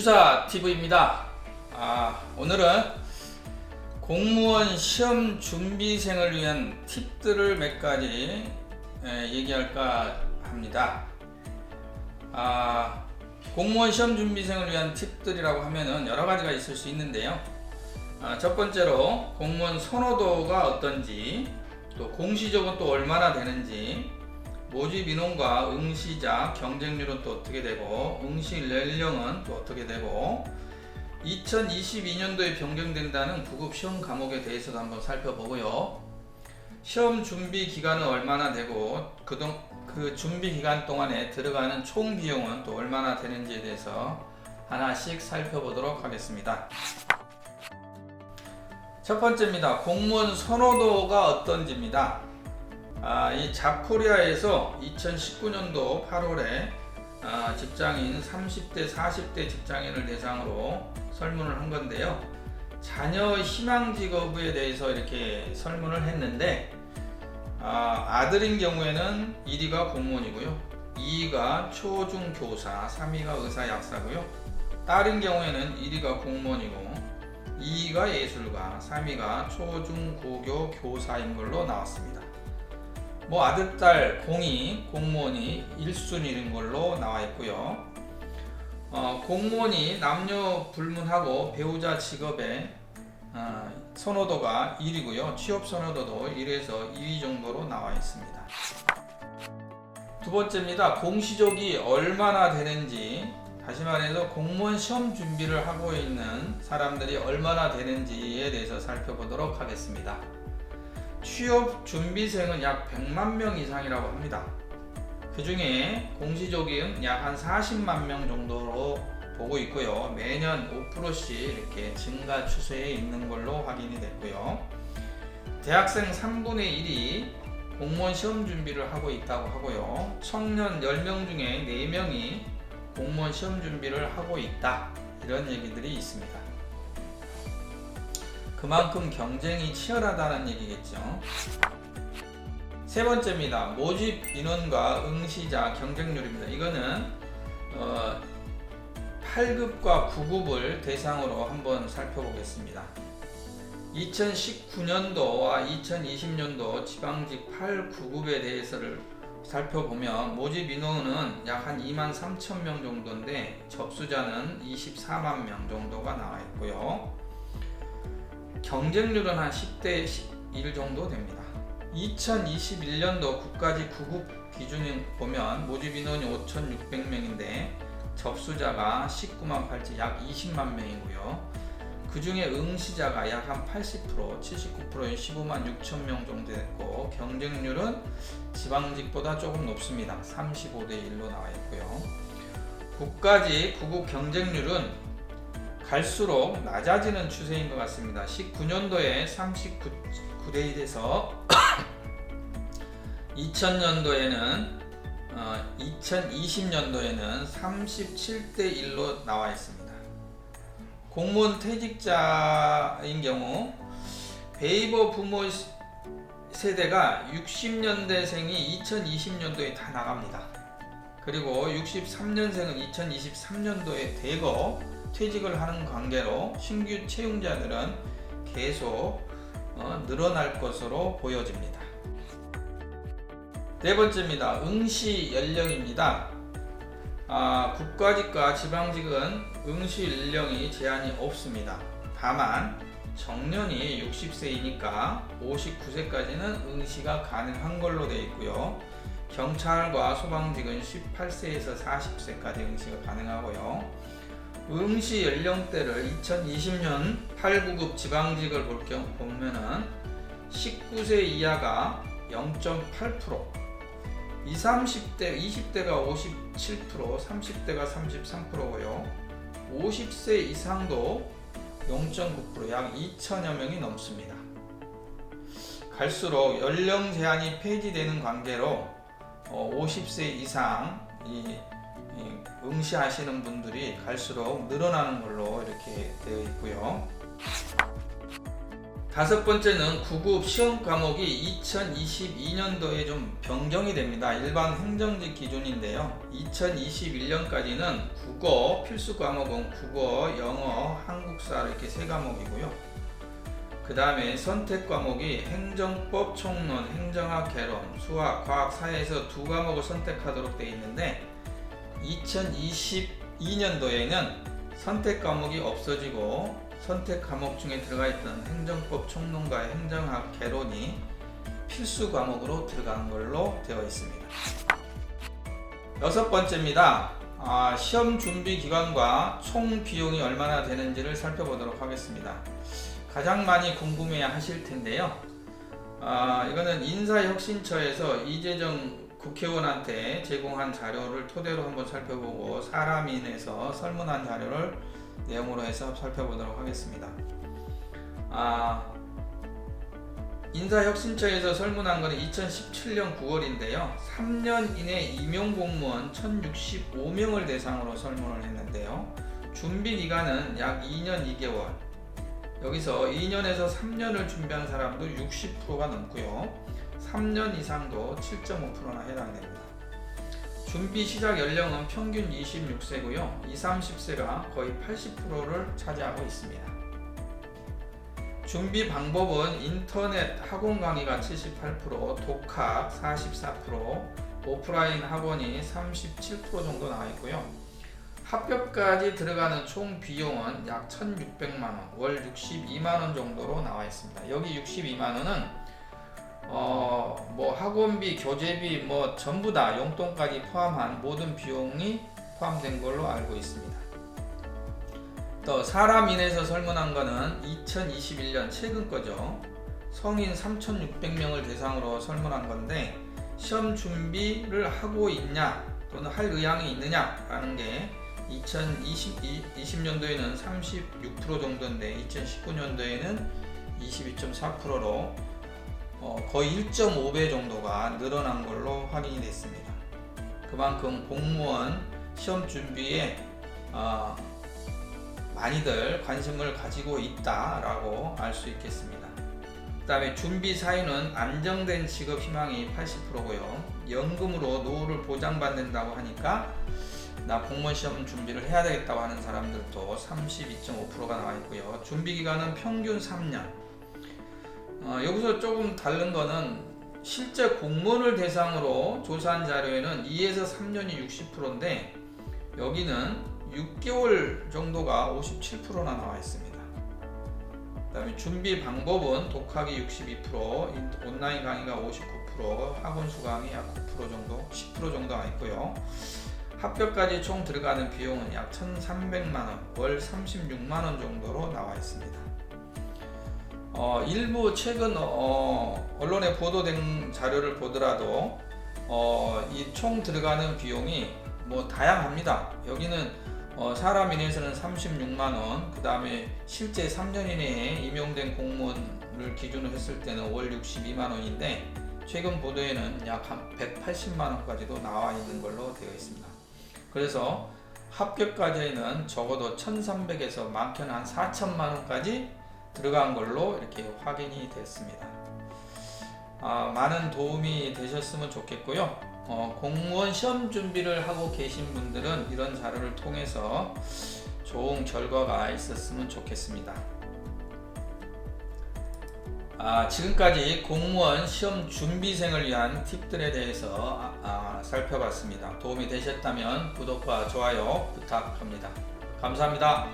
김주사 TV입니다. 아, 오늘은 공무원 시험 준비생을 위한 팁들을 몇 가지 에, 얘기할까 합니다. 아, 공무원 시험 준비생을 위한 팁들이라고 하면은 여러 가지가 있을 수 있는데요. 아, 첫 번째로 공무원 선호도가 어떤지, 또 공시적은 또 얼마나 되는지, 모집 인원과 응시자 경쟁률은 또 어떻게 되고 응시 연령은 또 어떻게 되고 2022년도에 변경된다는 구급 시험 과목에 대해서도 한번 살펴보고요. 시험 준비 기간은 얼마나 되고 그동 그 준비 기간 동안에 들어가는 총 비용은 또 얼마나 되는지에 대해서 하나씩 살펴보도록 하겠습니다. 첫 번째입니다. 공무원 선호도가 어떤지입니다. 아, 이 잡코리아에서 2019년도 8월에 아, 직장인 30대, 40대 직장인을 대상으로 설문을 한 건데요. 자녀 희망 직업에 대해서 이렇게 설문을 했는데 아, 아들인 경우에는 1위가 공무원이고요. 2위가 초중 교사, 3위가 의사 약사고요. 딸인 경우에는 1위가 공무원이고 2위가 예술가, 3위가 초중 고교 교사인 걸로 나왔습니다. 뭐 아들, 딸, 공이, 공무원이 1순위인 걸로 나와 있고요. 어, 공무원이 남녀 불문하고 배우자 직업의 어, 선호도가 1위고요. 취업 선호도도 1에서 2위 정도로 나와 있습니다. 두 번째입니다. 공시적이 얼마나 되는지 다시 말해서 공무원 시험 준비를 하고 있는 사람들이 얼마나 되는지에 대해서 살펴보도록 하겠습니다. 취업 준비생은 약 100만 명 이상이라고 합니다. 그 중에 공시적인 약 한 40만 명 정도로 보고 있고요. 매년 5%씩 이렇게 증가 추세에 있는 걸로 확인이 됐고요. 대학생 3분의 1이 공무원 시험 준비를 하고 있다고 하고요. 청년 10명 중에 4명이 공무원 시험 준비를 하고 있다. 이런 얘기들이 있습니다. 그만큼 경쟁이 치열하다는 얘기겠죠. 세 번째입니다. 모집 인원과 응시자 경쟁률입니다. 이거는 어, 8급과 9급을 대상으로 한번 살펴보겠습니다. 2019년도와 2020년도 지방직 8, 9급에 대해서를 살펴보면 모집 인원은 약 한 2만 3천 명 정도인데 접수자는 24만 명 정도가 나와 있고요. 경쟁률은 한 10대 1 정도 됩니다. 2021년도 국가직 9급 기준을 보면 모집 인원이 5,600명인데 접수자가 19만 8천 약 20만 명이고요. 그 중에 응시자가 약 한 80% 79%인 15만 6천 명 정도 됐고 경쟁률은 지방직보다 조금 높습니다. 35대 1로 나와 있고요. 국가직 9급 경쟁률은 갈수록 낮아지는 추세인 것 같습니다. 19년도에 39대 1에서 2000년도에는 어, 2020년도에는 37대 1로 나와 있습니다. 공무원 퇴직자인 경우 베이버 부모 세대가 60년대생이 2020년도에 다 나갑니다. 그리고 63년생은 2023년도에 대거 퇴직을 하는 관계로 신규 채용자들은 계속 어, 늘어날 것으로 보여집니다. 네 번째입니다. 응시 연령입니다. 아, 국가직과 지방직은 응시 연령이 제한이 없습니다. 다만 정년이 60세이니까 59세까지는 응시가 가능한 걸로 되어 있고요. 경찰과 소방직은 18세에서 40세까지 응시가 가능하고요. 응시 연령대를 2020년 8, 9급 지방직을 볼 경우 보면은 19세 이하가 0.8%, 20, 30대, 20대가 57%, 30대가 33%고요. 50세 이상도 0.9%, 약 2천여 명이 넘습니다. 갈수록 연령 제한이 폐지되는 관계로 50세 이상 이 응시하시는 분들이 갈수록 늘어나는 걸로 이렇게 되어 있고요. 다섯 번째는 구급 시험 과목이 2022년도에 좀 변경이 됩니다. 일반 행정직 기준인데요. 2021년까지는 국어 필수 과목은 국어, 영어, 한국사 이렇게 세 과목이고요. 그 다음에 선택 과목이 행정법, 총론, 행정학, 개론, 수학, 과학, 사회에서 두 과목을 선택하도록 되어 있는데 2022년도에는 선택 과목이 없어지고 선택 과목 중에 들어가 있던 행정법, 총론과 행정학, 개론이 필수 과목으로 들어간 걸로 되어 있습니다. 여섯 번째입니다. 아, 시험 준비 기간과 총 비용이 얼마나 되는지를 살펴보도록 하겠습니다. 가장 많이 궁금해 하실 텐데요. 아, 이거는 인사혁신처에서 이재정 국회의원한테 제공한 자료를 토대로 한번 살펴보고 사람인에서 설문한 자료를 내용으로 해서 살펴보도록 하겠습니다. 아, 인사혁신처에서 설문한 것은 2017년 9월인데요. 3년 이내 임용 공무원 1065명을 대상으로 설문을 했는데요. 준비 기간은 약 2년 2개월. 여기서 2년에서 3년을 준비한 사람도 60%가 넘고요. 3년 이상도 7.5%나 해당됩니다. 준비 시작 연령은 평균 26세고요. 20, 30세가 거의 80%를 차지하고 있습니다. 준비 방법은 인터넷 학원 강의가 78%, 독학 44%, 오프라인 학원이 37% 정도 나와 있고요. 합격까지 들어가는 총 비용은 약 1,600만 원, 월 62만 원 정도로 나와 있습니다. 여기 62만 원은 어, 뭐 학원비, 교재비 뭐 전부 다 용돈까지 포함한 모든 비용이 포함된 걸로 알고 있습니다. 또 사람인에서 설문한 거는 2021년 최근 거죠. 성인 3,600명을 대상으로 설문한 건데 시험 준비를 하고 있냐 또는 할 의향이 있느냐라는 게 2020년도에는 36% 정도인데 2019년도에는 22.4%로 어, 거의 1.5배 정도가 늘어난 걸로 확인이 됐습니다. 그만큼 공무원 시험 준비에 어, 많이들 관심을 가지고 있다라고 알 수 있겠습니다. 그 다음에 준비 사유는 안정된 직업 희망이 80%고요. 연금으로 노후를 보장받는다고 하니까 나 공무원 시험 준비를 해야 되겠다고 하는 사람들도 32.5%가 나와 있고요. 준비 기간은 평균 3년. 어, 여기서 조금 다른 거는 실제 공무원을 대상으로 조사한 자료에는 2에서 3년이 60%인데 여기는 6개월 정도가 57%나 나와 있습니다. 그다음에 준비 방법은 독학이 62%, 인- 온라인 강의가 59%, 학원 수강이 약 9% 정도, 10% 정도 나 있고요. 합격까지 총 들어가는 비용은 약 1,300만 원, 월 36만 원 정도로 나와 있습니다. 어, 일부 최근 어, 언론에 보도된 자료를 보더라도 어, 이 총 들어가는 비용이 뭐 다양합니다. 여기는 어, 사람 인에서는 36만 원, 그 다음에 실제 3년 이내에 임용된 공무원을 기준으로 했을 때는 월 62만 원인데 최근 보도에는 약한 180만 원까지도 나와 있는 걸로 되어 있습니다. 그래서 합격까지는 적어도 1,300에서 많게는 한 4천만 원까지 들어간 걸로 이렇게 확인이 됐습니다. 아, 많은 도움이 되셨으면 좋겠고요. 어, 공무원 시험 준비를 하고 계신 분들은 이런 자료를 통해서 좋은 결과가 있었으면 좋겠습니다. 아, 지금까지 공무원 시험 준비생을 위한 팁들에 대해서 아, 아, 살펴봤습니다. 도움이 되셨다면 구독과 좋아요 부탁합니다. 감사합니다.